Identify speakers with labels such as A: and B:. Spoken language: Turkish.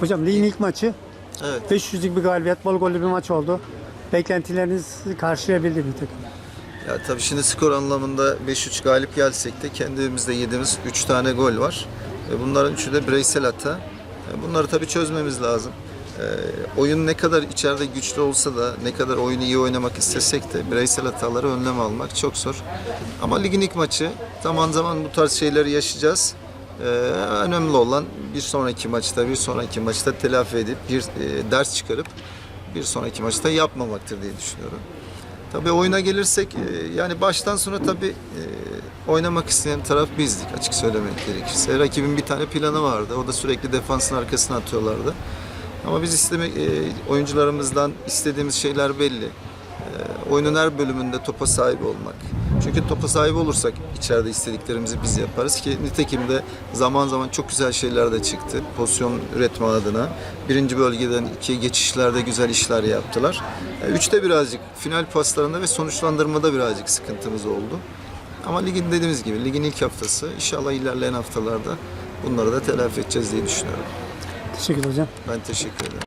A: Hocam ligin ilk maçı
B: Evet.
A: 500'lük bir galibiyet, bol gollü bir maç oldu. Beklentilerinizi karşılayabildi mi takım?
B: Ya tabii şimdi skor anlamında 5-3 galip gelsek de kendi evimizde yediğimiz 3 tane gol var. Ve bunların üçü de bireysel hata. E, Bunları tabii çözmemiz lazım. E, oyun ne kadar içeride güçlü olsa da ne kadar oyunu iyi oynamak istesek de bireysel hataları önlem almak çok zor. Ama ligin ilk maçı zaman zaman bu tarz şeyleri yaşayacağız. E, önemli olan bir sonraki maçta bir sonraki maçta telafi edip bir e, ders çıkarıp bir sonraki maçta yapmamaktır diye düşünüyorum. Tabii oyuna gelirsek e, yani baştan sona tabii e, oynamak isteyen taraf bizdik açık söylemek gerekirse. Rakibin bir tane planı vardı. O da sürekli defansın arkasına atıyorlardı. Ama biz istemek oyuncularımızdan istediğimiz şeyler belli. E, oyunun her bölümünde topa sahip olmak. Çünkü topa sahip olursak içeride istediklerimizi biz yaparız ki nitekim de zaman zaman çok güzel şeyler de çıktı. Pozisyon üretme adına. Birinci bölgeden iki geçişlerde güzel işler yaptılar. E, Üçte birazcık final paslarında ve sonuçlandırmada birazcık sıkıntımız oldu. Ama ligin dediğimiz gibi ligin ilk haftası inşallah ilerleyen haftalarda bunları da telafi edeceğiz diye düşünüyorum.
A: Teşekkür ederim hocam.
B: Ben teşekkür ederim.